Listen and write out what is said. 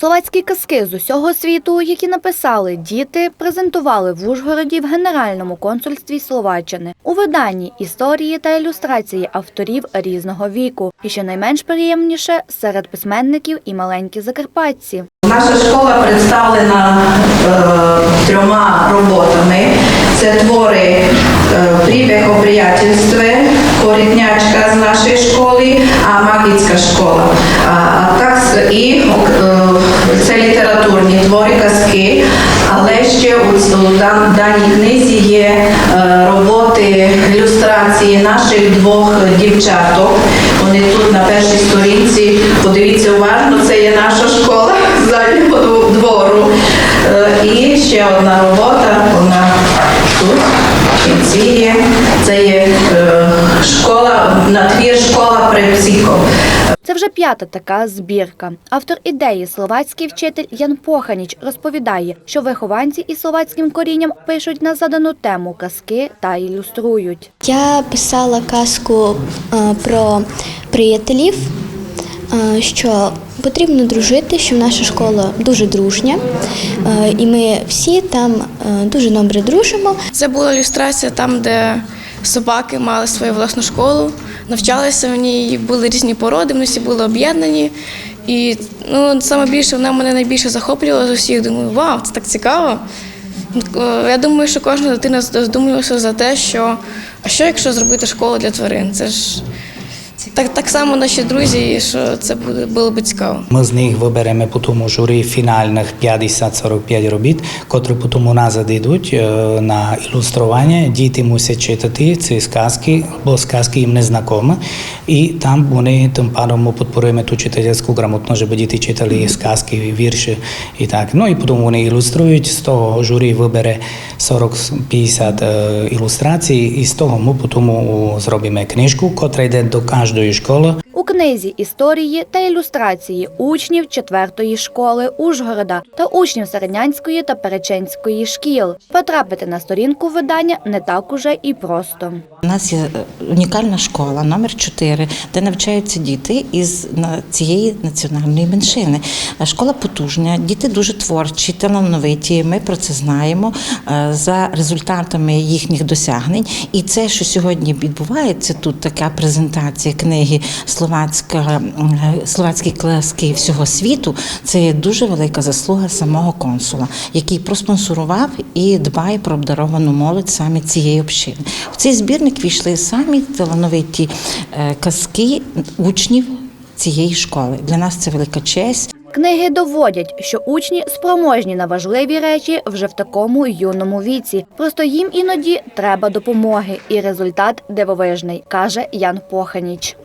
Словацькі казки з усього світу, які написали діти, презентували в Ужгороді в Генеральному консульстві Словаччини у виданні історії та ілюстрації авторів різного віку. І що найменш приємніше серед письменників і маленькі закарпатці. Наша школа представлена е, трьома роботами. Це твори е, «Прибіг о приятельстві», «Корітнячка» з нашої школи, а «Магічна школа». А, так і це літературні твори, казки, але ще у, даній книзі є е, роботи ілюстрації наших двох дівчаток. Вони тут на першій сторінці. Подивіться уважно, це є наша школа заднього двору. Е, І ще одна робота, вона тут, в кінці є. Це є е, школа, на твір школа при. Це вже п'ята така збірка. Автор ідеї словацький вчитель Ян Поханіч розповідає, що вихованці із словацьким корінням пишуть на задану тему казки та ілюструють. Я писала казку е, про приятелів, е, що потрібно дружити, що наша школа дуже дружня, е, і ми всі там дуже добре дружимо. Це була ілюстрація там, де собаки мали свою власну школу, навчалися в ній, були різні породи, вони всі були об'єднані. І ну, саме більше вона мене найбільше захоплювала з усіх. Думаю, вау, це так цікаво. Я думаю, що кожна дитина задумується за те, що а що якщо зробити школу для тварин? Це ж так, так само наші друзі, що це буде було б цікаво. Ми з них виберемо по тому журі фінальних 50-45 робіт, котрі потім назад йдуть е, на ілюстрування. Діти мусять читати ці сказки, бо сказки їм не знайомі. І там вони тим паром ми підпоримо ту читательську грамотність, щоб діти читали сказки, вірші і так. Ну і потім вони ілюструють, з того журі вибере 40-50 е, ілюстрацій, і з того ми потім зробимо книжку, котра йде до кожної школи. У книзі історії та ілюстрації учнів 4-ї школи Ужгорода та учнів Середнянської та Переченської шкіл. Потрапити на сторінку видання не так уже і просто. У нас є е, унікальна школа номер 4 де навчаються діти із цієї національної меншини. Е, Школа потужна, діти дуже творчі, талановиті. Ми про це знаємо е, за результатами їхніх досягнень. І це, що сьогодні відбувається, тут така презентація книги словацька, е, словацькі класки всього світу. Це є дуже велика заслуга самого консула, який проспонсорував і дбає про обдаровану молодь саме цієї общини. В цей збірник війшли самі талановиті е, казки учнів цієї школи. Для нас це велика честь. Книги доводять, що учні спроможні на важливі речі вже в такому юному віці. Просто їм іноді треба допомоги, і результат дивовижний, каже Ян Поханіч.